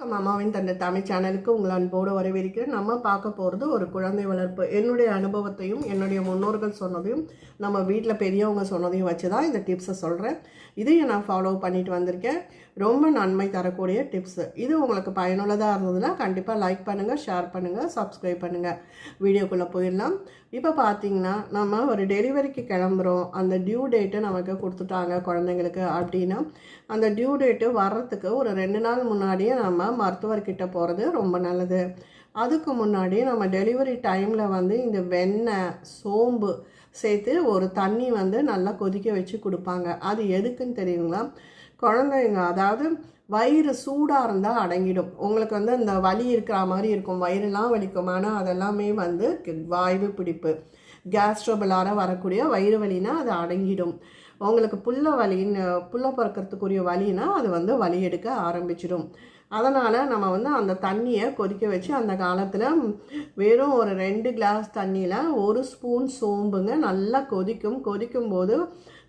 வணக்கம். அம்மாவின் தந்தை தமிழ் சேனலுக்கு உங்கள் அன்போடு வரவேற்கிறேன். நம்ம பார்க்க போகிறது ஒரு குழந்தை வளர்ப்பு. என்னுடைய அனுபவத்தையும் என்னுடைய முன்னோர்கள் சொன்னதையும் நம்ம வீட்டில் பெரியவங்க சொன்னதையும் வச்சு தான் இந்த டிப்ஸை சொல்கிறேன் இதையும் நான் ஃபாலோ பண்ணிட்டு வந்திருக்கேன். ரொம்ப நன்மை தரக்கூடிய டிப்ஸு இது உங்களுக்கு பயனுள்ளதாக இருந்ததுன்னா கண்டிப்பாக லைக் பண்ணுங்கள் ஷேர் பண்ணுங்கள் சப்ஸ்கிரைப் பண்ணுங்கள் வீடியோக்குள்ளே போயிடலாம். இப்போ பார்த்தீங்கன்னா நம்ம ஒரு டெலிவரிக்கு கிளம்புறோம். அந்த டியூ டேட்டு நமக்கு கொடுத்துட்டாங்க குழந்தைங்களுக்கு அப்படின்னா அந்த டியூ டேட்டு வர்றதுக்கு ஒரு ரெண்டு நாள் முன்னாடியே நம்ம மருத்துவர்கிட்ட போகிறது ரொம்ப நல்லது. அதுக்கு முன்னாடி நம்ம டெலிவரி டைமில் வந்து இந்த வெண்ணெய் சோம்பு சேர்த்து ஒரு தண்ணி வந்து நல்லா கொதிக்க வச்சு கொடுப்பாங்க. அது எதுக்குன்னு தெரியுங்களா? குழந்தைங்க அதாவது வயிறு சூடாக இருந்தால் அடங்கிடும். உங்களுக்கு வந்து அந்த வலி இருக்கிற மாதிரி இருக்கும். வயிறுலாம் வலிக்கும். ஆனால் அதெல்லாமே வந்து வாய்வு பிடிப்பு. கேஸ்ட்ரோபலார வரக்கூடிய வயிறு வலினா அது அடங்கிடும். உங்களுக்கு புல்ல வலின்னு புல்ல பிறக்கிறதுக்குரிய வலினா அது வந்து வலி எடுக்க ஆரம்பிச்சிடும். அதனால் நம்ம வந்து அந்த தண்ணியை கொதிக்க வச்சு அந்த காலத்தில் வெறும் ஒரு ரெண்டு கிளாஸ் தண்ணியில் ஒரு ஸ்பூன் சோம்புங்க நல்லா கொதிக்கும். கொதிக்கும் போது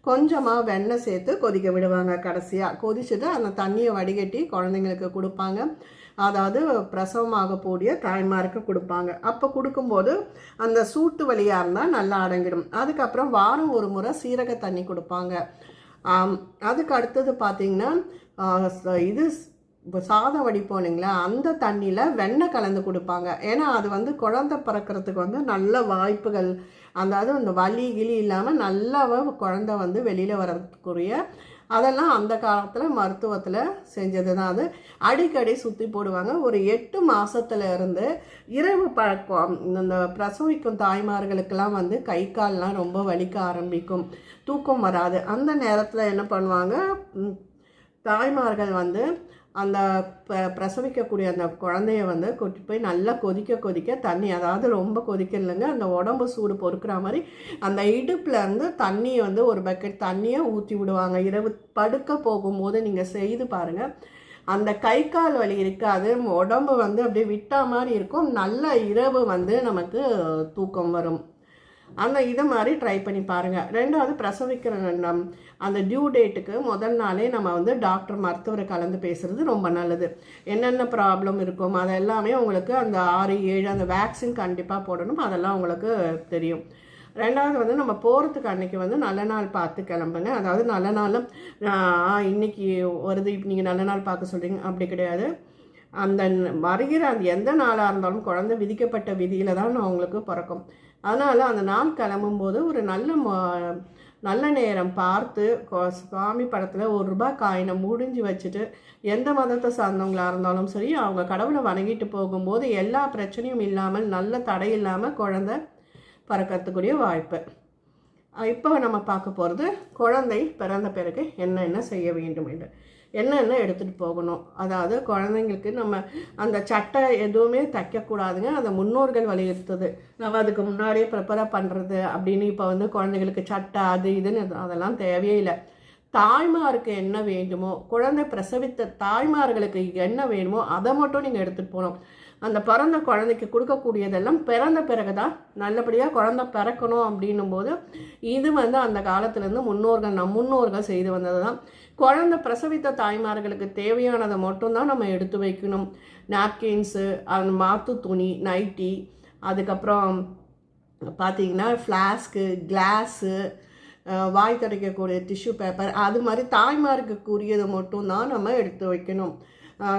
கொஞ்சமாக வெண்ணெய் சேர்த்து கொதிக்க விடுவாங்க கடைசியாக கொதிச்சுட்டு அந்த தண்ணியை வடிகட்டி குழந்தைங்களுக்கு கொடுப்பாங்க. அதாவது பிரசவமாகக்கூடிய தாய்மாருக்கு கொடுப்பாங்க. அப்போ கொடுக்கும்போது அந்த சூட்டு வழியாக இருந்தால் நல்லா அடங்கிடும். அதுக்கப்புறம் வாரம் ஒரு முறை சீரக தண்ணி கொடுப்பாங்க. அதுக்கு அடுத்தது பார்த்திங்கன்னா இது இப்போ சாதம் வடிப்போம் இல்லைங்களா? அந்த தண்ணியில் வெண்ணெய் கலந்து கொடுப்பாங்க. ஏன்னா அது வந்து குழந்த பிறக்கிறதுக்கு வந்து நல்ல வாய்ப்புகள் அதாவது அந்த வலி கிளி இல்லாமல் நல்லாவே குழந்த வந்து வெளியில் வரதுக்குரிய அதெல்லாம் அந்த காலத்தில் மருத்துவத்தில் செஞ்சது தான் அது. அடிக்கடி சுற்றி போடுவாங்க. ஒரு எட்டு மாதத்துல இருந்து இரவு பழக்கம் இந்த பிரசவிக்கும் தாய்மார்களுக்கெல்லாம் வந்து கை கால்லாம் ரொம்ப வலிக்க ஆரம்பிக்கும். தூக்கம் வராது. அந்த நேரத்தில் என்ன பண்ணுவாங்க? தாய்மார்கள் வந்து அந்த பிரசவிக்கக்கூடிய அந்த குழந்தைய வந்து கொட்டி போய் நல்லா கொதிக்க கொதிக்க தண்ணி அதாவது ரொம்ப கொதிக்கலைங்க அந்த உடம்பு சூடு பொறுக்கிற மாதிரி அந்த இடுப்புலேருந்து தண்ணியை வந்து ஒரு பக்கெட் தண்ணியை ஊற்றி விடுவாங்க. இரவு படுக்க போகும்போது நீங்கள் செய்து பாருங்கள் அந்த கை கால் வலி இருக்காது உடம்பு வந்து அப்படியே விட்டா மாதிரி இருக்கும். நல்ல இரவு வந்து நமக்கு தூக்கம் வரும். அந்த இதை மாதிரி ட்ரை பண்ணி பாருங்கள் ரெண்டாவது பிரசவிக்கிற நம் அந்த டியூ டேட்டுக்கு முதல் நாளே நம்ம வந்து டாக்டர் மருத்துவரை கலந்து பேசுகிறது ரொம்ப நல்லது. என்னென்ன ப்ராப்ளம் இருக்கும் அதெல்லாமே உங்களுக்கு அந்த ஆறு ஏழு அந்த வேக்சின் கண்டிப்பாக போடணும் அதெல்லாம் உங்களுக்கு தெரியும். ரெண்டாவது வந்து நம்ம போகிறதுக்கு அன்றைக்கி வந்து நல்ல நாள் பார்த்து கிளம்புங்க. அதாவது நல்ல நாளும் இன்னைக்கு வருது இப்போ நீங்கள் நல்ல நாள் பார்க்க சொல்கிறீங்க அப்படி கிடையாது. அந்த வருகிற அந்த எந்த நாளாக இருந்தாலும் குழந்தை விதிக்கப்பட்ட விதியில் தான் அவங்களுக்கு பிறக்கும். அதனால் அந்த நாள் கிளம்பும்போது ஒரு நல்ல நல்ல நேரம் பார்த்து சுவாமி படத்தில் ஒரு ரூபாய் காயினை முடிஞ்சு வச்சுட்டு எந்த மதத்தை சார்ந்தவங்களாக இருந்தாலும் சரி அவங்க கடவுளை வணங்கிட்டு போகும்போது எல்லா பிரச்சனையும் இல்லாமல் நல்ல தடை இல்லாமல் குழந்த பறக்கிறதுக்குரிய வாய்ப்பு. இப்போ நம்ம பார்க்க போகிறது குழந்தை பிறந்த பிறகு என்னென்ன செய்ய வேண்டும் என்று. என்னென்ன எடுத்துகிட்டு போகணும்? அதாவது குழந்தைங்களுக்கு நம்ம அந்த சட்டை எதுவுமே தைக்கக்கூடாதுங்க. அந்த முன்னோர்கள் வலியுறுத்துது. நம்ம அதுக்கு முன்னாடியே ப்ரிப்பேராக பண்ணுறது அப்படின்னு இப்போ வந்து குழந்தைங்களுக்கு சட்டை அது இதுன்னு அதெல்லாம் தேவையே இல்லை. தாய்மாருக்கு என்ன வேண்டுமோ குழந்தை பிரசவித்த தாய்மார்களுக்கு என்ன வேணுமோ அதை மட்டும் நீங்கள் எடுத்துகிட்டு போகணும். அந்த பிறந்த குழந்தைக்கு கொடுக்கக்கூடியதெல்லாம் பிறந்த பிறகு தான் நல்லபடியாக குழந்த பிறக்கணும் அப்படின்னும் போது இது வந்து அந்த காலத்துலேருந்து முன்னோர்கள் நம் முன்னோர்கள் செய்து வந்தது தான் குழந்த பிரசவித்த தாய்மார்களுக்கு தேவையானதை மட்டும்தான் நம்ம எடுத்து வைக்கணும். நாப்கின்ஸு அந்த மாத்து துணி நைட்டி அதுக்கப்புறம் பார்த்தீங்கன்னா ஃப்ளாஸ்க்கு கிளாஸு வாய் துடைக்கக்கூடிய டிஷ்யூ பேப்பர் அது மாதிரி தாய்மாருக்கு கூறியது மட்டும்தான் நம்ம எடுத்து வைக்கணும்.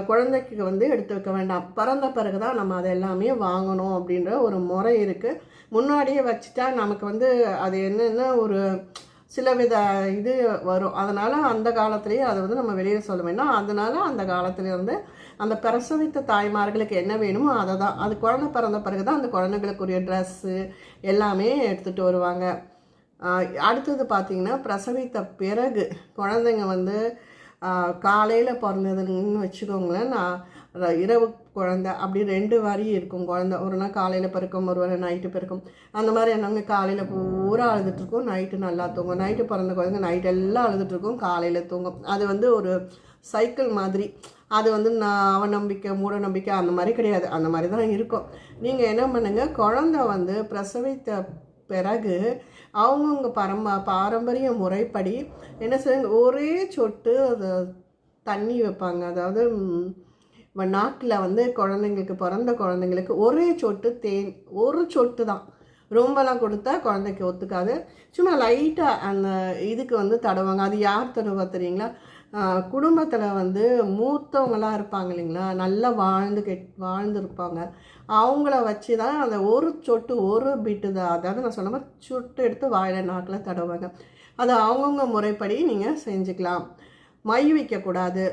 குழந்தைக்கு வந்து எடுத்து வைக்க வேண்டாம். பிறந்த பிறகு தான் நம்ம அதை எல்லாமே வாங்கணும் அப்படின்ற ஒரு முறை இருக்குது முன்னாடியே வச்சுட்டா நமக்கு வந்து அது என்னென்ன ஒரு சில வித இது வரும். அதனால் அந்த காலத்துலேயே அதை வந்து நம்ம வெளியில் சொல்ல வேண்டாம். அதனால் அந்த காலத்துலேருந்து அந்த பிரசவித்த தாய்மார்களுக்கு என்ன வேணுமோ அதை தான். அது குழந்தை பிறந்த பிறகு தான் அந்த குழந்தைகளுக்குரிய ட்ரெஸ்ஸு எல்லாமே எடுத்துகிட்டு வருவாங்க. அடுத்தது பார்த்திங்கன்னா பிரசவித்த பிறகு குழந்தைங்க வந்து காலையில் பிறந்ததுன்னு வச்சுக்கோங்களேன். நான் இரவு குழந்த அப்படி ரெண்டு வரி இருக்கும். குழந்த ஒரு நாள் காலையில் பிறக்கும் ஒரு வேளை நைட்டு பிறக்கும். அந்த மாதிரி என்னங்க காலையில் பூரா அழுதுட்டுருக்கும் நைட்டு நல்லா தூங்கும். நைட்டு பிறந்த குழந்தைங்க நைட் எல்லாம் அழுதுட்டுருக்கும் காலையில் தூங்கும். அது வந்து ஒரு சைக்கிள் மாதிரி. அது வந்து நான் அவநம்பிக்கை மூட நம்பிக்கை அந்த மாதிரி கிடையாது. அந்த மாதிரி தான் இருக்கும். நீங்கள் என்ன பண்ணுங்கள் குழந்த வந்து பிரசவித்த பிறகு அவங்கவுங்க பரம்ப பாரம்பரிய முறைப்படி என்ன செய்வாங்க? ஒரே சொட்டு அதை தண்ணி வைப்பாங்க. அதாவது நாக்கில் வந்து குழந்தைங்களுக்கு பிறந்த குழந்தைங்களுக்கு ஒரே சொட்டு தேன் ஒரு சொட்டு தான். ரொம்பலாம் கொடுத்தா குழந்தைக்கு ஒத்துக்காது. சும்மா லைட்டாக அந்த இதுக்கு வந்து தடவாங்க அது யார் தடவை தெரியுங்களா? குடும்பத்தில் வந்து மூத்தவங்களாம் இருப்பாங்க இல்லைங்களா? நல்லா வாழ்ந்து கெட் வாழ்ந்துருப்பாங்க. அவங்கள வச்சு தான் அந்த ஒரு சொட்டு ஒரு பிட்டு தான். அதாவது நான் சொன்ன மாதிரி சொட்டு எடுத்து வாயில் நாக்கில் தடவாங்க அது அவங்கவுங்க முறைப்படி நீங்கள் செஞ்சுக்கலாம். மை வைக்கக்கூடாது.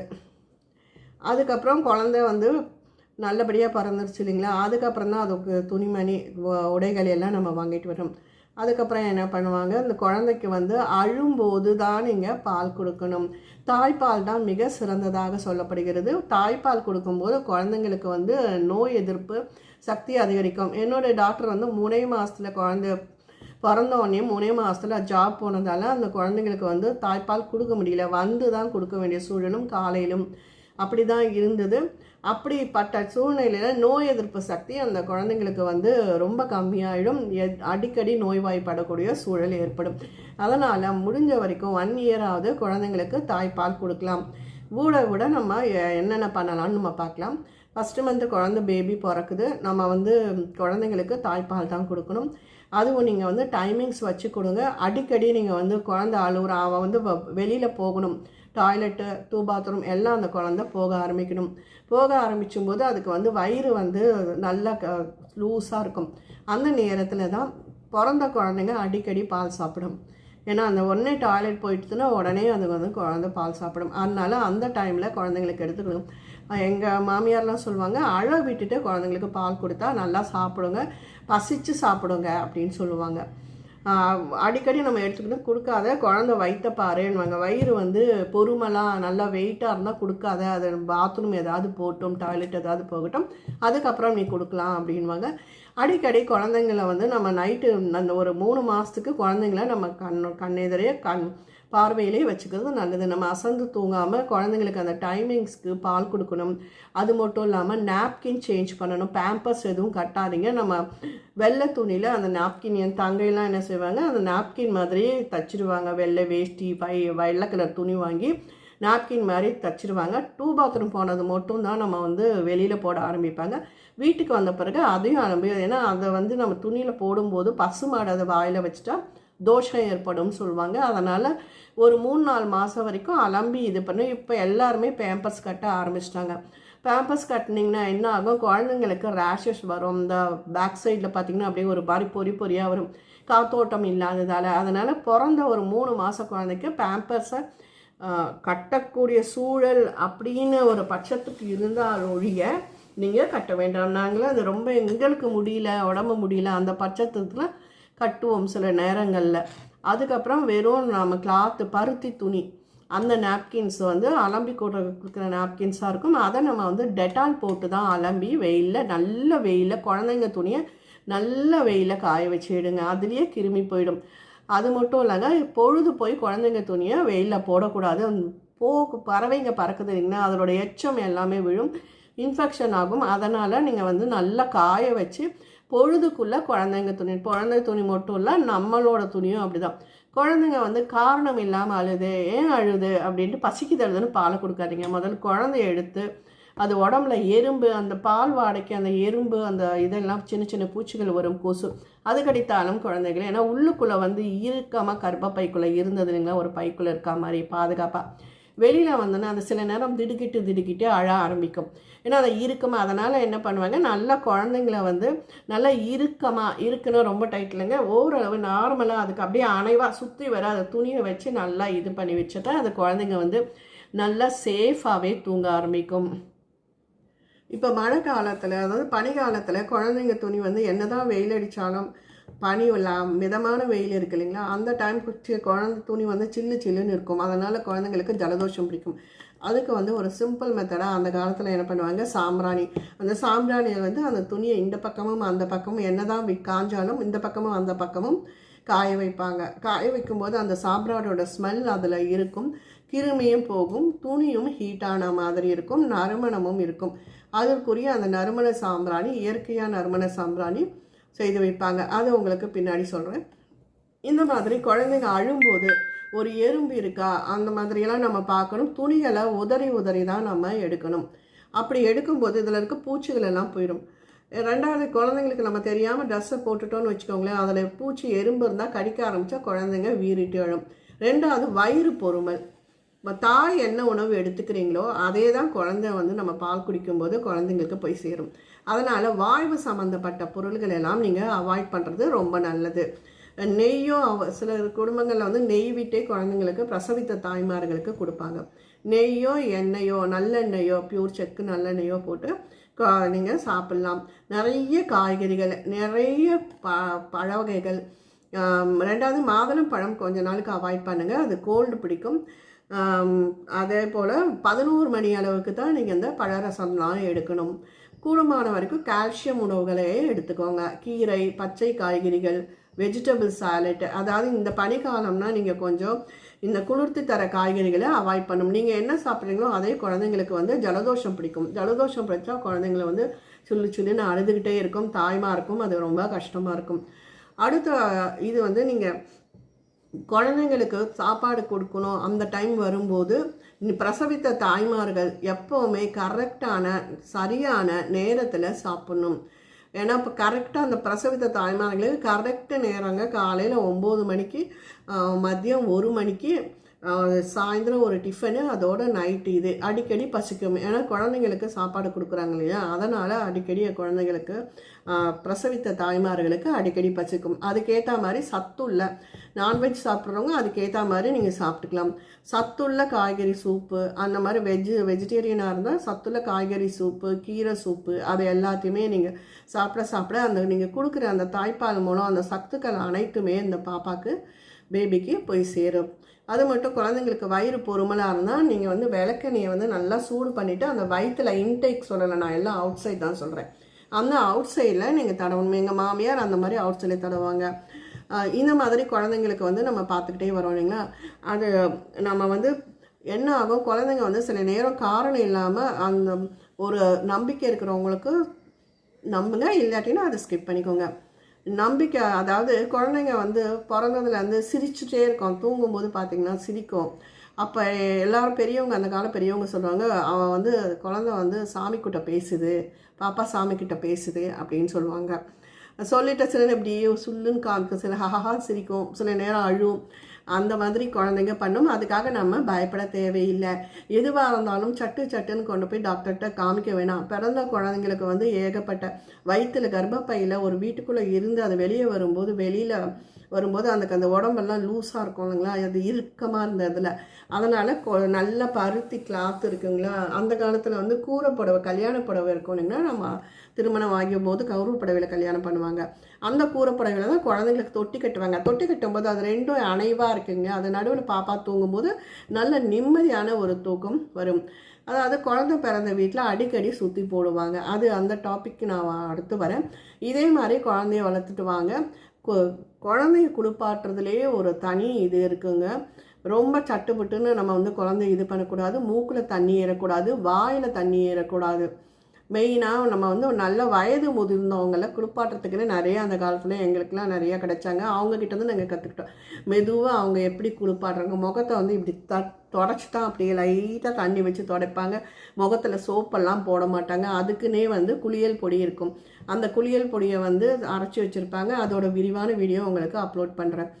அதுக்கப்புறம் குழந்தை வந்து நல்லபடியாக பறந்துருச்சு இல்லைங்களா? அதுக்கப்புறம் தான் அதுக்கு துணிமணி உ- உடைகள் எல்லாம் நம்ம வாங்கிட்டு வரோம் அதுக்கப்புறம் என்ன பண்ணுவாங்க? இந்த குழந்தைக்கு வந்து அழும்போது தான் நீங்கள் பால் கொடுக்கணும். தாய்ப்பால் தான் மிக சிறந்ததாக சொல்லப்படுகிறது. தாய்ப்பால் கொடுக்கும்போது குழந்தைங்களுக்கு வந்து நோய் எதிர்ப்பு சக்தி அதிகரிக்கும். என்னுடைய டாக்டர் வந்து மூணே மாதத்தில் குழந்தை பிறந்தோடனே முனை மூணே மாதத்தில் ஜாப் போனதால அந்த குழந்தைங்களுக்கு வந்து தாய்ப்பால் கொடுக்க முடியல. வந்து தான் கொடுக்க வேண்டிய சூழலும் காலையிலும் அப்படி தான் இருந்தது. அப்படிப்பட்ட சூழ்நிலையில் நோய் எதிர்ப்பு சக்தி அந்த குழந்தைங்களுக்கு வந்து ரொம்ப கம்மியாயிடும். எத்- அடிக்கடி நோய்வாய்ப்படக்கூடிய சூழல் ஏற்படும். அதனால் முடிஞ்ச வரைக்கும் ஒன் இயராவது குழந்தைங்களுக்கு தாய்ப்பால் கொடுக்கலாம். ஊட விட நம்ம என்னென்ன பண்ணலாம்னு நம்ம பார்க்கலாம். ஃபஸ்ட்டு மந்த்து குழந்தை பேபி பிறக்குது. நம்ம வந்து குழந்தைங்களுக்கு தாய்ப்பால் தான் கொடுக்கணும். அதுவும் நீங்கள் வந்து டைமிங்ஸ் வச்சு கொடுங்க. அடிக்கடி நீங்கள் வந்து குழந்தை அழுகுற அவன் வந்து வெளியில் போகணும். டாய்லெட்டு டூ பாத்ரூம் எல்லாம் அந்த குழந்தை போக ஆரம்பிக்கணும். போக ஆரம்பிச்சும் போது அதுக்கு வந்து வயிறு வந்து நல்லா க லூஸாக இருக்கும். அந்த நேரத்தில் தான் பிறந்த குழந்தைங்க அடிக்கடி பால் சாப்பிடும். ஏன்னா அந்த உடனே டாய்லெட் போயிட்டுனா உடனே அது வந்து குழந்தை பால் சாப்பிடும். அதனால அந்த டைமில் குழந்தைங்களுக்கு எடுத்துக்கணும். எங்கள் மாமியார்லாம் சொல்லுவாங்க அழ விட்டுட்டு குழந்தைங்களுக்கு பால் கொடுத்தா நல்லா சாப்பிடுங்க. பசிச்சு சாப்பிடுங்க அப்படின்னு சொல்லுவாங்க. அடிக்கடி நம்ம எடுத்துக்கிட்டு கொடுக்காத குழந்தை வயிற்ற பாருன்னுவாங்க. வயிறு வந்து பொறுமெல்லாம் நல்லா வெயிட்டாக இருந்தால் கொடுக்காத அது பாத்ரூம் ஏதாவது போட்டும் டாய்லெட் ஏதாவது போகட்டும் அதுக்கப்புறம் நீ கொடுக்கலாம் அப்படின்வாங்க அடிக்கடி குழந்தைங்கள வந்து நம்ம நைட்டு அந்த ஒரு மூணு மாதத்துக்கு குழந்தைங்கள நம்ம கண் கண்ணெதிரே கண் பார்வையிலே வச்சுக்கிறது நல்லது. நம்ம அசந்து தூங்காமல் குழந்தைங்களுக்கு அந்த டைமிங்ஸ்க்கு பால் கொடுக்கணும். அது மட்டும் இல்லாமல் நாப்கின் சேஞ்ச் பண்ணணும். பேம்பர்ஸ் எதுவும் கட்டாதீங்க. நம்ம வெள்ளை துணியில் அந்த நாப்கின் என் தங்கையெல்லாம் என்ன செய்வாங்க? அந்த நாப்கின் மாதிரியே தச்சிடுவாங்க வெள்ளை வேஷ்டி பை வெள்ளை கலர் துணி வாங்கி நாப்கின் மாதிரி தச்சிடுவாங்க டூ பாத்ரூம் போனது மட்டும் தான் நம்ம வந்து வெளியில் போட ஆரம்பிப்பாங்க. வீட்டுக்கு வந்த பிறகு அதையும் ஆரம்பி ஏன்னா அதை வந்து நம்ம துணியில் போடும்போது பசு மாடு அதை வாயில் வச்சுட்டா தோஷம் ஏற்படும் சொல்லுவாங்க. அதனால் ஒரு மூணு நாலு மாதம் வரைக்கும் அலம்பி இது பண்ணி இப்போ எல்லாருமே பேம்பர்ஸ் கட்ட ஆரம்பிச்சிட்டாங்க. பேம்பர்ஸ் கட்டினீங்கன்னா என்ன ஆகும்? குழந்தைங்களுக்கு ரேஷஸ் வரும். இந்த பேக் சைடில் பார்த்தீங்கன்னா அப்படியே ஒரு மாதிரி பொறி பொறியாக வரும். காத்தோட்டம் இல்லாததால். அதனால் பிறந்த ஒரு மூணு மாத குழந்தைக்கு பேம்பர்ஸை கட்டக்கூடிய சூழல் அப்படின்னு ஒரு பட்சத்துக்கு இருந்தால் ஒழிய நீங்கள் கட்ட வேண்டாம். நாங்களும் அது ரொம்ப எங்களுக்கு முடியல உடம்பு முடியல. அந்த பட்சத்துக்குலாம் கட்டுவோம் சில நேரங்களில். அதுக்கப்புறம் வெறும் நம்ம கிளாத்து பருத்தி துணி. அந்த நாப்கின்ஸ் வந்து அலம்பி கொடுக்குற நாப்கின்ஸாக இருக்கும். அதை நம்ம வந்து டெட்டால் போட்டு தான் அலம்பி வெயிலில் நல்ல வெயிலில் குழந்தைங்க துணியை நல்ல வெயிலில் காய வச்சுடுங்க அதுலேயே கிருமி போயிடும். அது மட்டும் இல்லைங்க பொழுது போய் குழந்தைங்க துணியை வெயிலில் போடக்கூடாது. போ பறவைங்க பறக்குது இல்லைங்கன்னா அதோட எச்சம் எல்லாமே விழும். இன்ஃபெக்ஷன் ஆகும். அதனால் நீங்கள் வந்து நல்லா காய வச்சு பொழுதுக்குள்ளே குழந்தைங்க துணி குழந்தை துணி மட்டும் இல்லை நம்மளோட துணியும் அப்படிதான். குழந்தைங்க வந்து காரணம் இல்லாமல் அழுது ஏன் அழுது அப்படின்ட்டு பசிக்கு தழுதுன்னு பாலை கொடுக்காதீங்க. முதல்ல குழந்தைய எடுத்து அது உடம்புல எறும்பு அந்த பால் வாடைக்கு அந்த எறும்பு அந்த இதெல்லாம் சின்ன சின்ன பூச்சிகள் வரும் கொசு அது கடித்தாலும் குழந்தைகள் ஏன்னா உள்ளுக்குள்ளே வந்து இறுக்கமாக கர்ப்பப்பைக்குள்ளே இருந்தது இல்லைங்களா ஒரு பைக்குள்ளே இருக்கா மாதிரி பாதுகாப்பாக வெளியில் வந்தோன்னா அது சில நேரம் திடுக்கிட்டு திடுக்கிட்டு அழ ஆரம்பிக்கும். ஏன்னா அதை இறுக்கமாக அதனால் என்ன பண்ணுவாங்க நல்லா குழந்தைங்கள வந்து நல்லா இறுக்கமாக இருக்குன்னு ரொம்ப டைட்டில்ங்க ஓரளவு நார்மலாக அதுக்கு அப்படியே அணைவாக சுற்றி வர அதை துணியை வச்சு நல்லா இது பண்ணி வச்சுட்டா அது குழந்தைங்க வந்து நல்லா சேஃபாகவே தூங்க ஆரம்பிக்கும். இப்போ மழை காலத்தில் அதாவது பனி காலத்தில் குழந்தைங்க துணி வந்து என்னதான் வெயில் அடித்தாலும் பனி இல்லாம் மிதமான வெயில் இருக்கு இல்லைங்களா? அந்த டைம் குழந்தை துணி வந்து சில்லு சில்லுன்னு இருக்கும். அதனால் குழந்தைங்களுக்கு ஜலதோஷம் பிடிக்கும். அதுக்கு வந்து ஒரு சிம்பிள் மெத்தடாக அந்த காலத்தில் என்ன பண்ணுவாங்க? சாம்பிராணி. அந்த சாம்பிராணியை வந்து அந்த துணியை இந்த பக்கமும் அந்த பக்கமும் என்னதான் தான் காஞ்சாலும் இந்த பக்கமும் அந்த பக்கமும் காய வைப்பாங்க. காய வைக்கும்போது அந்த சாம்பிராணியோட ஸ்மெல் அதில் இருக்கும். கிருமியும் போகும். துணியும் ஹீட்டான மாதிரி இருக்கும். நறுமணமும் இருக்கும். அதற்குரிய அந்த நறுமண சாம்பிராணி இயற்கையாக நறுமண சாம்பிராணி செய்து வைப்பாங்க. அதை உங்களுக்கு பின்னாடி சொல்கிறேன் இந்த மாதிரி குழந்தைங்க அழும்போது ஒரு எறும்பு இருக்கா? அந்த மாதிரியெல்லாம் நம்ம பார்க்கணும். துணிகளை உதறி உதறி தான் நம்ம எடுக்கணும். அப்படி எடுக்கும்போது இதில் இருக்க பூச்சிகள் எல்லாம் போயிடும். ரெண்டாவது குழந்தைங்களுக்கு நம்ம தெரியாமல் ட்ரெஸ்ஸை போட்டுட்டோம்னு வச்சுக்கோங்களேன். அதில் பூச்சி எறும்பு இருந்தால் கடிக்க ஆரம்பித்தா குழந்தைங்க வீறிட்டு எழும். ரெண்டாவது வயிறு பொறுமல் தாய் என்ன உணவு எடுத்துக்கிறீங்களோ அதே தான் குழந்தை வந்து நம்ம பால் குடிக்கும்போது குழந்தைங்களுக்கு போய் சேரும். அதனால் வாய்வு சம்மந்தப்பட்ட பொருள்கள் எல்லாம் நீங்கள் அவாய்ட் பண்ணுறது ரொம்ப நல்லது. நெய்யும் அவ- சில குடும்பங்களில் வந்து நெய் விட்டே குழந்தைங்களுக்கு பிரசவித்த தாய்மார்களுக்கு கொடுப்பாங்க. நெய்யோ எண்ணெயோ நல்லெண்ணெயோ பியூர் செக்கு நல்லெண்ணெயோ போட்டு நீங்கள் சாப்பிட்லாம். நிறைய காய்கறிகள் நிறைய ப பழ வகைகள் ரெண்டாவது மாதுளம் பழம் கொஞ்ச நாளுக்கு அவாய்ட் பண்ணுங்கள் அது கோல்டு பிடிக்கும். அதே போல் பதினோரு மணி அளவுக்கு தான் நீங்கள் இந்த பழரசம்லாம் எடுக்கணும். கூடுமான வரைக்கும் கால்சியம் உணவுகளை எடுத்துக்கோங்க. கீரை பச்சை காய்கறிகள் வெஜிடபிள் சாலட் அதாவது இந்த பனிக்காலம்னா நீங்கள் கொஞ்சம் இந்த குளிர்த்து தர காய்கறிகளை அவாய்ட் பண்ணணும். நீங்கள் என்ன சாப்பிட்றீங்களோ அதே குழந்தைங்களுக்கு வந்து ஜலதோஷம் பிடிக்கும். ஜலதோஷம் பிடிச்சா குழந்தைங்கள வந்து சுள்ளு சுள்ளுன்னு அழுதுகிட்டே இருக்கும் தாய்மாருக்கும் அது ரொம்ப கஷ்டமாக இருக்கும். அடுத்த இது வந்து நீங்கள் குழந்தைங்களுக்கு சாப்பாடு கொடுக்கணும். அந்த டைம் வரும்போது பிரசவித்த தாய்மார்கள் எப்போவுமே கரெக்டான சரியான நேரத்தில் சாப்பிடணும். ஏன்னா இப்போ கரெக்டாக அந்த பிரசவித்த தாய்மார்களுக்கு கரெக்டு நேரங்க காலையில் ஒம்பது மணிக்கு மதியம் ஒரு மணிக்கு சாயந்தரம் ஒரு டிஃபனு அதோட நைட்டு இது. அடிக்கடி பசிக்கும். ஏன்னா குழந்தைங்களுக்கு சாப்பாடு கொடுக்குறாங்க இல்லையா? அதனால் அடிக்கடி குழந்தைங்களுக்கு பிரசவித்த தாய்மார்களுக்கு அடிக்கடி பசிக்கும். அதுக்கேற்ற மாதிரி சத்துள்ள நான்வெஜ் சாப்பிட்றவங்க அதுக்கேற்ற மாதிரி நீங்கள் சாப்பிட்டுக்கலாம். சத்துள்ள காய்கறி சூப்பு அந்த மாதிரி வெஜ் வெஜிடேரியனாக இருந்தால் சத்துள்ள காய்கறி சூப்பு கீரை சூப்பு அது எல்லாத்தையுமே நீங்கள் சாப்பிட சாப்பிட அந்த நீங்கள் கொடுக்குற அந்த தாய்ப்பால் மூலம் அந்த சத்துக்கள் அனைத்துமே இந்த பாப்பாக்கு பேபிக்கு போய் சேரும். அது மட்டும் குழந்தைங்களுக்கு வயிறு பொறுமலாக இருந்தால் நீங்கள் வந்து விளக்கெண்ணியை வந்து நல்லா சூடு பண்ணிவிட்டு அந்த வயிற்றுல இன்டேக் சொல்லலை நான் எல்லாம் அவுட் சைட் தான் சொல்கிறேன் அந்த அவுட் சைடில் நீங்கள் தடவணும். எங்கள் மாமியார் அந்த மாதிரி அவுட் சைடில் தடவாங்க இந்த மாதிரி குழந்தைங்களுக்கு வந்து நம்ம பார்த்துக்கிட்டே வரோம் இல்லைங்களா? அது நம்ம வந்து என்ன ஆகும்? குழந்தைங்க வந்து சில நேரம் காரணம் இல்லாமல் அந்த ஒரு நம்பிக்கை இருக்கிறவங்களுக்கு நம்புங்க இல்லாட்டினா அதை ஸ்கிப் பண்ணிக்கோங்க. நம்பிக்கை அதாவது குழந்தைங்க வந்து பிறந்ததுலேருந்து சிரிச்சுட்டே இருக்கும். தூங்கும்போது பார்த்தீங்கன்னா சிரிக்கும். அப்போ எல்லாரும் பெரியவங்க அந்த காலம் பெரியவங்க சொல்லுவாங்க அவன் வந்து குழந்த வந்து சாமிக்கிட்ட பேசுது பாப்பா சாமிக்கிட்ட பேசுது அப்படின்னு சொல்லுவாங்க. சொல்லிட்ட சில இப்படி சுல்லுன்னு காமிக்கும் சில ஹஹா சிரிக்கும் சில நேரம் அழும். அந்த மாதிரி குழந்தைங்க பண்ணும். அதுக்காக நம்ம பயப்பட தேவையில்லை. எதுவாக இருந்தாலும் சட்டு சட்டுன்னு கொண்டு போய் டாக்டர்கிட்ட காமிக்க வேணாம். பிறந்த குழந்தைங்களுக்கு வந்து ஏகப்பட்ட வயிற்றில் கர்ப்பப்பையில் ஒரு வீட்டுக்குள்ளே இருந்து அது வெளியே வரும்போது வெளியில் வரும்போது அந்த அந்த உடம்பெல்லாம் லூஸாக இருக்கும் இல்லைங்களா? அது இறுக்கமாக இருந்ததில் அதனால் கொ- நல்ல பருத்தி கிளாத் இருக்குங்களா? அந்த காலத்தில் வந்து கூரை புடவை கல்யாண புடவை இருக்கும் இல்லைங்களா? நம்ம திருமணம் ஆகிய போது கௌரவ புடவையில் கல்யாணம் பண்ணுவாங்க. அந்த கூரை தான் குழந்தைங்களுக்கு தொட்டி கட்டுவாங்க. தொட்டி கட்டும்போது அது ரெண்டும் அணைவாக இருக்குங்க. அது நடுவில் பாப்பா தூங்கும்போது நல்ல நிம்மதியான ஒரு தூக்கம் வரும். அதாவது குழந்தை பிறந்த வீட்டில் அடிக்கடி சுற்றி போடுவாங்க. அது அந்த டாபிக் நான் அடுத்து வரேன். இதே மாதிரி குழந்தைய வளர்த்துட்டு வாங்க. குழந்தைய குளிப்பாட்டுறதுலேயே ஒரு தனி இது இருக்குங்க. ரொம்ப சட்டுப்பட்டுன்னு நம்ம வந்து குழந்தைய இது பண்ணக்கூடாது. மூக்கில் தண்ணி ஏறக்கூடாது. வாயில் தண்ணி ஏறக்கூடாது. மெயினாக நம்ம வந்து ஒரு நல்ல வயது முதிர்ந்தவங்களை குளிப்பாட்டுறதுக்குன்னு நிறையா அந்த காலத்தில் எங்களுக்கெலாம் நிறையா கிடைச்சாங்க. அவங்க வந்து நாங்கள் கற்றுக்கிட்டோம் மெதுவாக அவங்க எப்படி குளிப்பாடுறாங்க முகத்தை வந்து இப்படி த தொடச்சி தான் அப்படியே லைட்டாக தண்ணி வச்சு துடைப்பாங்க. முகத்தில் சோப்பெல்லாம் போட மாட்டாங்க. அதுக்குன்னே வந்து குளியல் பொடி இருக்கும். அந்த குளியல் பொடியை வந்து அரைச்சி வச்சுருப்பாங்க. அதோட விரிவான வீடியோ உங்களுக்கு அப்லோட் பண்ணுறேன்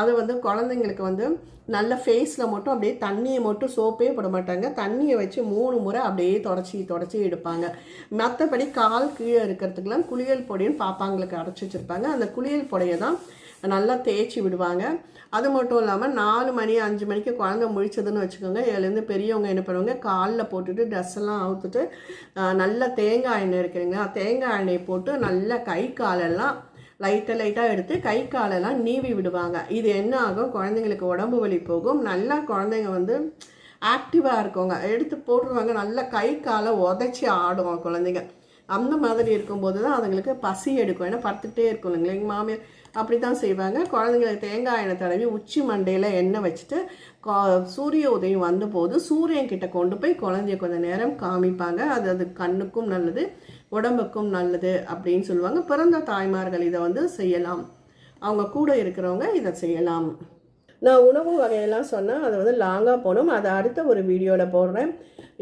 அது வந்து குழந்தைங்களுக்கு வந்து நல்ல ஃபேஸில் மட்டும் அப்படியே தண்ணியை மட்டும் சோப்பே போட மாட்டாங்க. தண்ணியை வச்சு மூணு முறை அப்படியே தொடச்சி தொடச்சி எடுப்பாங்க. மற்றபடி கால் கீழே இருக்கிறதுக்கெல்லாம் குளியல் பொடின்னு பாப்பாங்களுக்கு அடைச்சி வச்சுருப்பாங்க. அந்த குளியல் பொடியை தான் நல்லா தேய்ச்சி விடுவாங்க. அது மட்டும் இல்லாமல் நாலு மணி அஞ்சு மணிக்கு குழந்தை முழிச்சதுன்னு வச்சுக்கோங்க. இதுலேருந்து பெரியவங்க என்ன பண்ணுவாங்க? காலில் போட்டுட்டு ட்ரெஸ் எல்லாம் அவுத்துட்டு நல்லா நல்ல தேங்காய் எண்ணெய் இருக்குதுங்க தேங்காய் எண்ணெய் போட்டு நல்லா கை காலெல்லாம் லைட்டாக லைட்டாக எடுத்து கை காலெல்லாம் நீவி விடுவாங்க. இது என்ன ஆகும்? குழந்தைங்களுக்கு உடம்பு வலி போகும். நல்லா குழந்தைங்க வந்து ஆக்டிவாக இருக்கவங்க எடுத்து போட்டுருவாங்க. நல்லா கை காலை உதச்சி ஆடுவோம் குழந்தைங்க. அந்த மாதிரி இருக்கும்போது தான் அதுங்களுக்கு பசி எடுக்கும். ஏன்னா படுத்துக்கிட்டே இருக்கும் இல்லைங்களா? எங்கள் மாமியார் அப்படி தான் செய்வாங்க. குழந்தைங்களுக்கு தேங்காய் எண்ணெய் தடவி உச்சி மண்டையில் எண்ணெய் வச்சுட்டு கா- சூரிய உதயம் வந்தபோது சூரியன் கிட்ட கொண்டு போய் குழந்தைய கொஞ்ச நேரம் காமிப்பாங்க. அது அது கண்ணுக்கும் நல்லது. உடம்புக்கும் நல்லது அப்படின்னு சொல்லுவாங்க. பிறந்த தாய்மார்கள் இதை வந்து செய்யலாம். அவங்க கூட இருக்கிறவங்க இதை செய்யலாம். நான் உணவு வகையெல்லாம் சொன்னால் அது வந்து லாங்காக போகணும் அதை அடுத்த ஒரு வீடியோவில் போடுறேன்.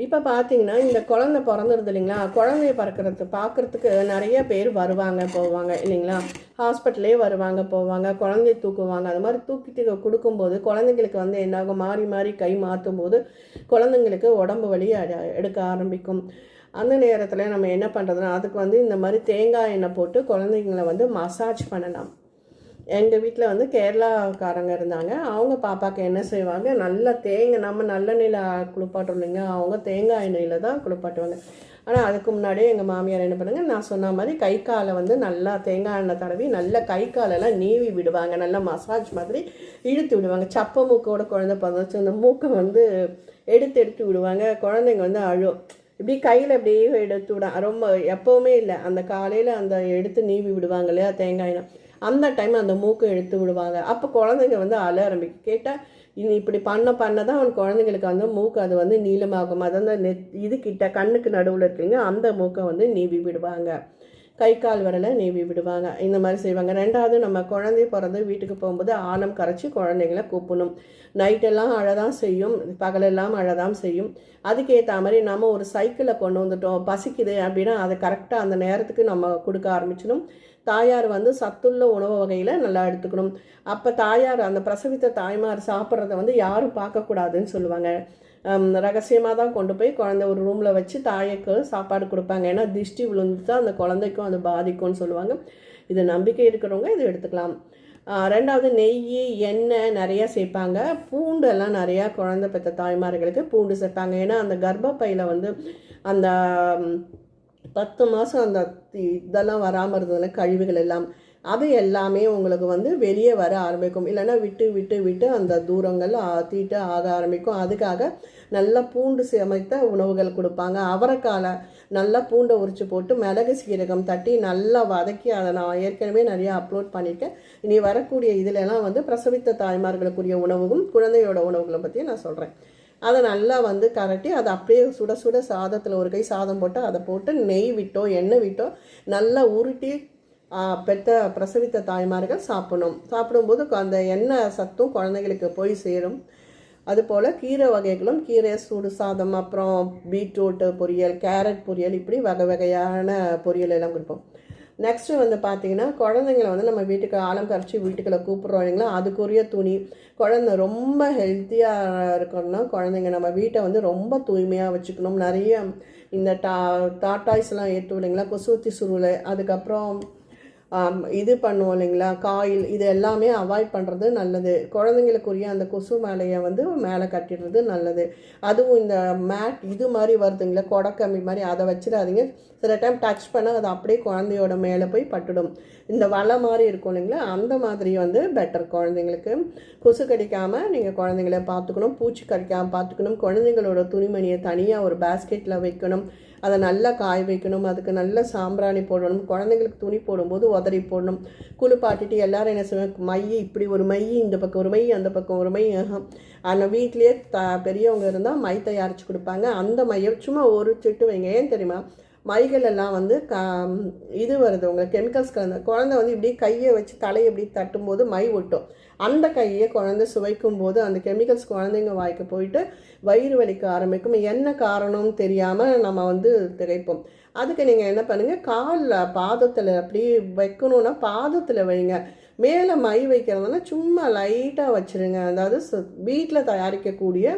இப்போ பார்த்தீங்கன்னா இந்த குழந்தை பிறந்துருது இல்லைங்களா? குழந்தைய பறக்கிறது பார்க்குறதுக்கு நிறைய பேர் வருவாங்க போவாங்க இல்லைங்களா? ஹாஸ்பிட்டலே வருவாங்க போவாங்க குழந்தைய தூக்குவாங்க. அது மாதிரி தூக்கிட்டு கொடுக்கும்போது குழந்தைங்களுக்கு வந்து என்னாகும்? மாறி மாறி கை மாற்றும் போது குழந்தைங்களுக்கு உடம்பு வலி எடுக்க ஆரம்பிக்கும். அந்த நேரத்தில் நம்ம என்ன பண்ணுறதுனா அதுக்கு வந்து இந்த மாதிரி தேங்காய் எண்ணெய் போட்டு குழந்தைங்களை வந்து மசாஜ் பண்ணலாம். எங்கள் வீட்டில் வந்து கேரளாக்காரங்க இருந்தாங்க. அவங்க பாப்பாக்கு என்ன செய்வாங்க? நல்லா தேங்காய் நம்ம நல்லெண்ணெயில் குளிப்பாட்டோம் இல்லைங்க. அவங்க தேங்காய் எண்ணெயில் தான் குளிப்பாட்டுவாங்க. ஆனால் அதுக்கு முன்னாடியே எங்கள் மாமியார் என்ன பண்ணுங்க நான் சொன்ன மாதிரி கை காலை வந்து நல்லா தேங்காய் எண்ணெய் தடவி நல்லா கை காலெல்லாம் நீவி விடுவாங்க. நல்லா மசாஜ் மாதிரி இழுத்து விடுவாங்க. சப்ப மூக்கோட குழந்தை பிறந்துச்சு அந்த மூக்கை வந்து எடுத்து எடுத்து விடுவாங்க. குழந்தைங்க வந்து அழும். இப்படி கையில் அப்படியே எடுத்து விட ரொம்ப எப்போவுமே இல்லை. அந்த காலையில் அந்த எடுத்து நீவி விடுவாங்க இல்லையா தேங்காய் அந்த டைம் அந்த மூக்கை எடுத்து விடுவாங்க. அப்போ குழந்தைங்க வந்து அழ ஆரம்பிக்கும். கேட்டால் இனி இப்படி பண்ண பண்ண தான் அவன் குழந்தைங்களுக்கு வந்து மூக்கு அது வந்து நீளமாகும். அது அந்த நெத் இது கிட்ட கண்ணுக்கு நடுவில் இருக்குங்க. அந்த மூக்கை வந்து நீவி விடுவாங்க. கை கால் விரலை நீவி விடுவாங்க. இந்த மாதிரி செய்வாங்க. ரெண்டாவது நம்ம குழந்தை பிறந்து வீட்டுக்கு போகும்போது ஆழம் கரைச்சி குழந்தைங்கள கூப்பணும் நைட்டெல்லாம் அழதான் செய்யும். பகலெல்லாம் அழதான் செய்யும். அதுக்கேற்ற மாதிரி நம்ம ஒரு சைக்கிளை கொண்டு வந்துட்டோம். பசிக்குது அப்படின்னா அதை கரெக்டாக அந்த நேரத்துக்கு நம்ம கொடுக்க ஆரம்பிச்சிடும் தாயார் வந்து சத்துள்ள உணவு வகையில் நல்லா எடுத்துக்கணும். அப்போ தாயார் அந்த பிரசவித்த தாய்மார் சாப்பிட்றத வந்து யாரும் பார்க்கக்கூடாதுன்னு சொல்லுவாங்க. ரகசியமாக தான் கொண்டு போய் குழந்தை ஒரு ரூமில் வச்சு தாயக்கு சாப்பாடு கொடுப்பாங்க. ஏன்னா திஷ்டி தான் அந்த குழந்தைக்கும் அது பாதிக்கும்னு சொல்லுவாங்க. இது நம்பிக்கை இருக்கிறவங்க இது எடுத்துக்கலாம். ரெண்டாவது நெய் எண்ணெய் நிறையா சேர்ப்பாங்க. பூண்டெல்லாம் நிறையா குழந்தை பெற்ற தாய்மார்களுக்கு பூண்டு சேர்ப்பாங்க. ஏன்னா அந்த கர்ப்பப்பையில் வந்து அந்த பத்து மாதம் அந்த இதெல்லாம் வராமல் இருந்ததுல கழிவுகள் எல்லாம் அது எல்லாமே உங்களுக்கு வந்து வெளியே வர ஆரம்பிக்கும். இல்லைன்னா விட்டு விட்டு விட்டு அந்த தூரங்கள் தீட்டு ஆக ஆரம்பிக்கும். அதுக்காக நல்லா பூண்டு சமைத்த உணவுகள் கொடுப்பாங்க. அவரைக்கால நல்லா பூண்டை உரிச்சு போட்டு மிளகு சீரகம் தட்டி நல்லா வதக்கி அதை நான் ஏற்கனவே நிறையா அப்லோட் பண்ணியிருக்கேன். இனி வரக்கூடிய இதிலெல்லாம் வந்து பிரசவித்த தாய்மார்களுக்குரிய உணவும் குழந்தையோட உணவுகளை பற்றி நான் சொல்கிறேன் அதை நல்லா வந்து கரட்டி அதை அப்படியே சுட சுட சாதத்தில் ஒரு கை சாதம் போட்டு அதை போட்டு நெய் விட்டோ எண்ணெய் விட்டோ நல்லா உருட்டி பெத்த பிரசவித்த தாய்மார்கள் சாப்பிடணும். சாப்பிடும்போது அந்த எண்ணெய் சத்தும் குழந்தைங்களுக்கு போய் சேரும். அதுபோல் கீரை வகைகளும் கீரை சூடு சாதம் அப்புறம் பீட்ரூட்டு பொரியல் கேரட் பொரியல் இப்படி வகை வகையான பொரியல் எல்லாம் கொடுப்போம். நெக்ஸ்ட்டு வந்து பார்த்திங்கன்னா குழந்தைங்கள வந்து நம்ம வீட்டுக்கு ஆழம் கரைச்சி வீட்டுக்குள்ளே கூப்பிட்றோம் இல்லைங்களா? அதுக்குரிய துணி. குழந்தை ரொம்ப ஹெல்த்தியாக இருக்கணும்னா குழந்தைங்க நம்ம வீட்டை வந்து ரொம்ப தூய்மையாக வச்சுக்கணும். நிறைய இந்த டா டாட்டாய்ஸ்லாம் ஏற்றுவோம் இல்லைங்களா? கொசுவத்தி சுருளை அதுக்கப்புறம் இது பண்ணுவோம் இல்லைங்களா? காயில் இது எல்லாமே அவாய்ட் பண்ணுறது நல்லது. குழந்தைங்களுக்குரிய அந்த கொசு மேலையை வந்து மேலே கட்டிடுறது நல்லது. அதுவும் இந்த மேட் இது மாதிரி வருதுங்களா கொடக்கம்பி மாதிரி அதை வச்சிடாதீங்க. சில டைம் டச் பண்ணால் அது அப்படியே குழந்தையோட மேலே போய் பட்டுடும். இந்த வலை மாதிரி இருக்கும் இல்லைங்களா? அந்த மாதிரி வந்து பெட்டர் குழந்தைங்களுக்கு. கொசு கடிக்காமல் நீங்கள் குழந்தைங்கள பார்த்துக்கணும். பூச்சி கடிக்காமல் பார்த்துக்கணும். குழந்தைங்களோட துணிமணியை தனியாக ஒரு பேஸ்கெட்டில் வைக்கணும். அதை நல்லா காய வைக்கணும் அதுக்கு நல்ல சாம்பிராணி போடணும் குழந்தைங்களுக்கு துணி போடும்போது உதறி போடணும் குளிப்பாட்டிட்டு எல்லாரும் என்ன செய்வாங்க மை இப்படி ஒரு மை இந்த பக்கம் ஒரு மை அந்த பக்கம் ஒரு மை ஆனால் வீட்லேயே த பெரியவங்க இருந்தால் மை தயாரித்து கொடுப்பாங்க. அந்த மையை சும்மா ஒரு சிட்டு வைங்க. ஏன் தெரியுமா? மைகள் எல்லாம் வந்து க இது வருது உங்களுக்கு கெமிக்கல்ஸ் கலந்த குழந்தை வந்து இப்படி கையை வச்சு தலையை இப்படி தட்டும்போது மை ஒட்டும். அந்த கையை குழந்தை சுவைக்கும் போது அந்த கெமிக்கல்ஸ் குழந்தைங்க வாய்க்கு போயிட்டு வயிறு வலிக்க ஆரம்பிக்கும். என்ன காரணம்னு தெரியாமல் நம்ம வந்து திகைப்போம். அதுக்கு நீங்கள் என்ன பண்ணுங்கள் காலில் பாதத்தில் அப்படி வைக்கணும்னா பாதத்தில் வைங்க. மேலே மை வைக்கிறதுனா சும்மா லைட்டாக வச்சுருங்க. அதாவது வீட்டில் தயாரிக்கக்கூடிய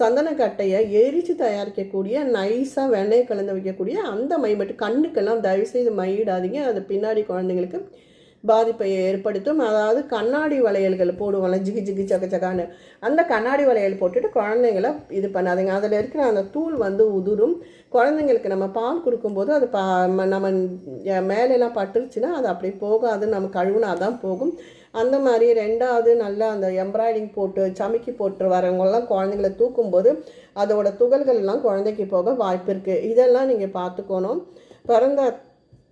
சந்தனக்கட்டையை எரித்து தயாரிக்கக்கூடிய நைஸாக வெண்ணெய் கலந்து வைக்கக்கூடிய அந்த மை மட்டும் கண்ணுக்கெல்லாம் தயவுசெய்து மையிடாதீங்க அது பின்னாடி குழந்தைங்களுக்கு பாதிப்பை ஏற்படுத்தும். அதாவது கண்ணாடி வளையல்கள் போடுவோம்ல ஜிகி ஜிகி சக்க சக்கான்னு அந்த கண்ணாடி வளையல் போட்டுட்டு குழந்தைங்கள இது பண்ணாதீங்க அதில் இருக்கிற அந்த தூள் வந்து உதிரும். குழந்தைங்களுக்கு நம்ம பால் கொடுக்கும்போது அது பா நம்ம மேலெல்லாம் பட்டுருச்சுன்னா அது அப்படி போகாது நம்ம கழுவுனா தான் போகும். அந்த மாதிரி ரெண்டாவது நல்லா அந்த எம்ப்ராய்டிங் போட்டு சமைக்கி போட்டு வரவங்கெல்லாம் குழந்தைங்கள தூக்கும்போது அதோட துகள்கள் எல்லாம் குழந்தைக்கு போக வாய்ப்பு இருக்குது இதெல்லாம் நீங்கள் பார்த்துக்கணும். பிறந்த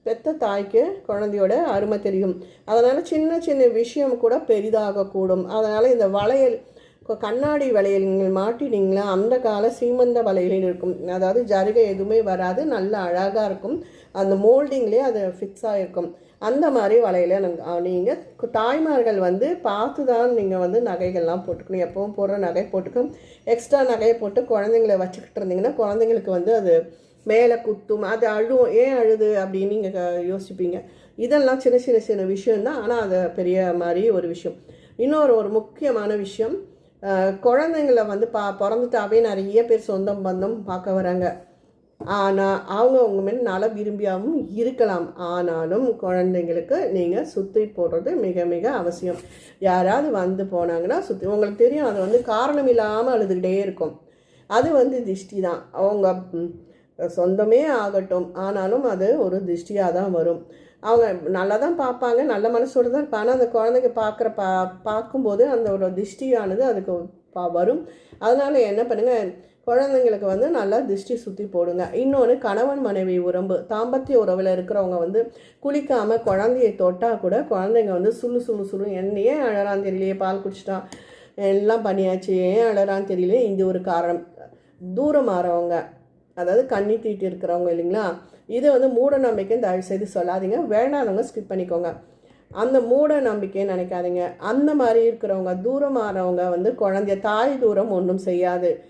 பெத்த தாய்க்கு குழந்தையோட அருமை தெரியும். அதனால் சின்ன சின்ன விஷயம் கூட பெரிதாகக்கூடும். அதனால் இந்த வளையல் கண்ணாடி வளையல் நீங்கள் மாட்டினீங்களா அந்த கால சீமந்த வளையல் இருக்கும். அதாவது ஜருகை எதுவுமே வராது நல்ல அழகாக இருக்கும். அந்த மோல்டிங்லேயே அது ஃபிக்ஸாக இருக்கும் அந்த மாதிரி வளையல நீங்கள் தாய்மார்கள் வந்து பார்த்து தான் நீங்கள் வந்து நகைகள்லாம் போட்டுக்கணும். எப்பவும் போடுற நகை போட்டுக்கணும் எக்ஸ்ட்ரா நகையை போட்டு குழந்தைங்கள வச்சுக்கிட்டு இருந்தீங்கன்னா குழந்தைங்களுக்கு வந்து அது மேலே குத்தும் அது அழுவும். ஏன் அழுது அப்படின்னு நீங்கள் யோசிப்பீங்க. இதெல்லாம் சின்ன சின்ன சின்ன விஷயந்தான் ஆனால் அது பெரிய மாதிரி ஒரு விஷயம். இன்னொரு ஒரு முக்கியமான விஷயம் குழந்தைங்கள வந்து பா பிறந்துட்டாவே நிறைய பேர் சொந்தம் பந்தம் பார்க்க வராங்க. ஆனால் அவங்க அவங்க மேல் நல விரும்பியாகவும் இருக்கலாம். ஆனாலும் குழந்தைங்களுக்கு நீங்கள் சுற்றி போடுறது மிக மிக அவசியம். யாராவது வந்து போனாங்கன்னா சுற்றி உங்களுக்கு தெரியும் அது வந்து காரணம் இல்லாமல் அழுதுகிட்டே இருக்கும். அது வந்து திஷ்டி தான் அவங்க சொந்தமே ஆகட்டும். ஆனாலும் அது ஒரு திஷ்டியாக தான் வரும். அவங்க நல்லா தான் பார்ப்பாங்க நல்ல மனசோடு தான் இருப்பாங்க. ஆனால் அந்த குழந்தைங்க பார்க்குற பா பார்க்கும்போது அந்த ஒரு திஷ்டியானது அதுக்கு பா- வரும். அதனால் என்ன பண்ணுங்கள் குழந்தைங்களுக்கு வந்து நல்லா திஷ்டி சுற்றி போடுங்க. இன்னொன்று கணவன் மனைவி உறம்பு. தாம்பத்திய உறவில் இருக்கிறவங்க வந்து குளிக்காமல் குழந்தையை தொட்டால் கூட குழந்தைங்க வந்து சுள்ளு சுள்ளு சுள்ளு என்னையே அழறான் தெரியலையே பால் குடிச்சிட்டான் எல்லாம் பண்ணியாச்சு. ஏன் அழறான்னு தெரியல இது ஒரு காரணம். தூரம் மாறவங்க. அதாவது கண்ணி தீட்டி இருக்கிறவங்க இல்லைங்களா? இதை வந்து மூட நம்பிக்கைன்னு தயவு செய்து சொல்லாதீங்க. வேணாதவங்க ஸ்கிப் பண்ணிக்கோங்க. அந்த மூட நம்பிக்கைன்னு நினைக்காதீங்க. அந்த மாதிரி இருக்கிறவங்க தூரமானவங்க வந்து குழந்தைய தாய் தூரம் ஒன்றும் செய்யாது.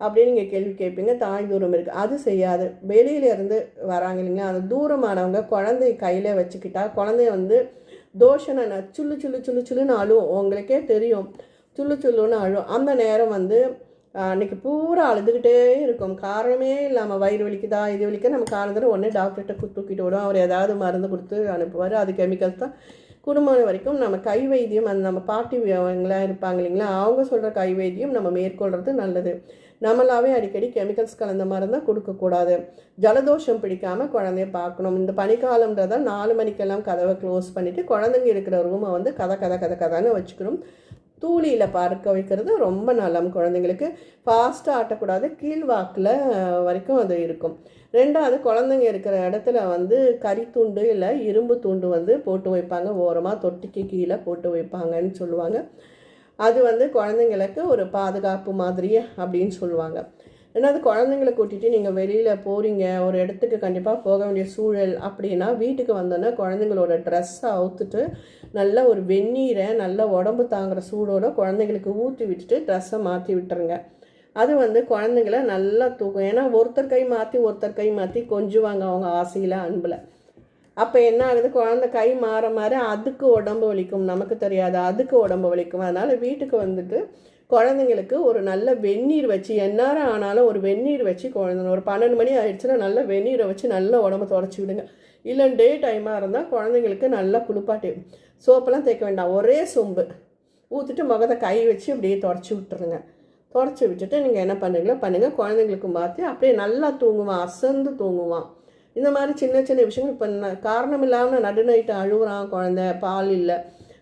அப்படின்னு நீங்கள் கேள்வி கேட்பீங்க. தாய் தூரம் இருக்குது அது செய்யாது. வெளியிலேருந்து வராங்க இல்லைங்களா? அது தூரமானவங்க குழந்தைய கையில் வச்சுக்கிட்டா குழந்தைய வந்து தோஷனை சுள்ளு சுள்ளு சுள்ளு சுள்ளுன்னு அழுவும். உங்களுக்கே தெரியும். சுள்ளு சுள்ளுன்னு அழும். அந்த நேரம் வந்து அன்றைக்கி அன்னைக்கு பூரா அழுதுகிட்டே இருக்கும். காரணமே இல்லாமல் வயிறு வலிக்குதா இது வலிக்க நம்ம காரணத்தில் உடனே டாக்டர்கிட்ட தூக்கிட்டு விடும். அவர் ஏதாவது மருந்து கொடுத்து அனுப்புவார். அது கெமிக்கல்ஸ் தான். குடும்பம் வரைக்கும் நம்ம கை வைத்தியம் அந்த நம்ம பாட்டி அவங்களாம் இருப்பாங்க இல்லைங்களா அவங்க சொல்கிற கை வைத்தியம் நம்ம மேற்கொள்கிறது நல்லது. நம்மளாவே அடிக்கடி கெமிக்கல்ஸ் கலந்த மருந்தான் கொடுக்கக்கூடாது. ஜலதோஷம் பிடிக்காமல் குழந்தைய பார்க்கணும். இந்த பனிக்காலம்ன்றத நாலு மணிக்கெல்லாம் கதவை க்ளோஸ் பண்ணிவிட்டு குழந்தைங்க இருக்கிற ரூமை வந்து கதை கதை கதை கதைன்னு வச்சுக்கணும். தூளியில் பார்க்க வைக்கிறது ரொம்ப நலம் குழந்தைங்களுக்கு. ஃபாஸ்ட்டாக ஆட்டக்கூடாது. கீழ்வாக்கில் வரைக்கும் அது இருக்கும். ரெண்டாவது குழந்தைங்க இருக்கிற இடத்துல வந்து கறி துண்டு இல்லை இரும்பு துண்டு வந்து போட்டு வைப்பாங்க. ஓரமாக தொட்டிக்கு கீழே போட்டு வைப்பாங்கன்னு சொல்லுவாங்க. அது வந்து குழந்தைங்களுக்கு ஒரு பாதுகாப்பு மாதிரி அப்படின்னு சொல்லுவாங்க. ரெண்டாவது குழந்தைங்களை கூட்டிகிட்டு நீங்கள் வெளியில் போகிறீங்க ஒரு இடத்துக்கு கண்டிப்பாக போக வேண்டிய சூழல் அப்படின்னா வீட்டுக்கு வந்தோன்னே குழந்தைங்களோட ட்ரெஸ்ஸை அவுத்துட்டு நல்ல ஒரு வெந்நீரை நல்ல உடம்பு தாங்குற சூடோட குழந்தைங்களுக்கு ஊற்றி விட்டுட்டு ட்ரெஸ்ஸை மாற்றி விட்டுருங்க. அது வந்து குழந்தைங்கள நல்லா தூக்கும். ஏன்னா ஒருத்தர் கை மாற்றி ஒருத்தர் கை மாற்றி கொஞ்சுவாங்க அவங்க ஆசையில் அன்பில். அப்போ என்ன ஆகுது? குழந்தை கை மாற மாற அதுக்கு உடம்பு வலிக்கும். நமக்கு தெரியாது அதுக்கு உடம்பு வலிக்கும். அதனால் வீட்டுக்கு வந்துட்டு குழந்தைங்களுக்கு ஒரு நல்ல வெந்நீர் வச்சு எந்நேரம் ஆனாலும் ஒரு வெந்நீர் வச்சு குழந்தைங்க ஒரு பன்னெண்டு மணி ஆயிடுச்சுன்னா நல்ல வெந்நீரை வச்சு நல்ல உடம்ப தொடச்சி விடுங்க. இல்லை டே டைமாக இருந்தால் குழந்தைங்களுக்கு நல்லா குளிப்பாட்டி சோப்பெல்லாம் தேய்க்க வேண்டாம். ஒரே சொம்பு. ஊற்றிட்டு முகத்தை கை வச்சு அப்படியே தொடச்சி விட்டுருங்க. தொடச்சி விட்டுட்டு நீங்கள் என்ன பண்ணுறீங்களோ பண்ணுங்கள் குழந்தைங்களுக்கு மாற்றி அப்படியே நல்லா தூங்குவான். அசந்து தூங்குவான். இந்த மாதிரி சின்ன சின்ன விஷயங்கள் இப்போ ந- காரணம் இல்லாமல் நடுநைட்டு அழுகுறான் குழந்தை. பால் இல்லை.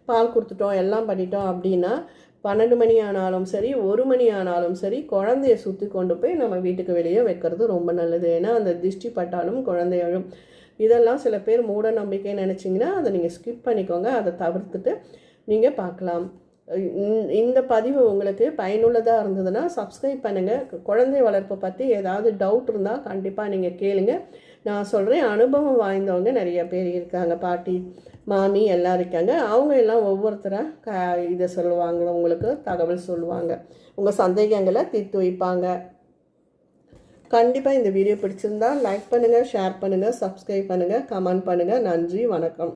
பால் கொடுத்துட்டோம் எல்லாம் பண்ணிட்டோம் அப்படின்னா பன்னெண்டு மணி ஆனாலும் சரி ஒரு மணி ஆனாலும் சரி குழந்தைய சுற்றி கொண்டு போய் நம்ம வீட்டுக்கு வெளியே வைக்கிறது ரொம்ப நல்லது. ஏன்னா அந்த திருஷ்டி பட்டாலும் குழந்தை அழும். இதெல்லாம் சில பேர் மூட நம்பிக்கை நினச்சிங்கன்னா அதை நீங்கள் ஸ்கிப் பண்ணிக்கோங்க. அதை தவிர்த்துட்டு நீங்கள் பார்க்கலாம். இந்த- இந்த பதிவு உங்களுக்கு பயனுள்ளதாக இருந்ததுன்னா சப்ஸ்கிரைப் பண்ணுங்கள் குழந்தை வளர்ப்பை பற்றி ஏதாவது டவுட் இருந்தால் கண்டிப்பாக நீங்கள் கேளுங்க. நான் சொல்கிறேன் அனுபவம் வாய்ந்தவங்க நிறைய பேர் இருக்காங்க பாட்டி. மாமி எல்லாம் இருக்காங்க. அவங்க எல்லாம் ஒவ்வொருத்தராக க இதை சொல்லுவாங்க உங்களுக்கு தகவல் சொல்லுவாங்க. உங்கள் சந்தேகங்களை தீர்த்து வைப்பாங்க. கண்டிப்பாக இந்த வீடியோ பிடிச்சிருந்தா லைக் பண்ணுங்கள் ஷேர் பண்ணுங்கள் சப்ஸ்கிரைப் பண்ணுங்கள் கமெண்ட் பண்ணுங்கள் நன்றி வணக்கம்.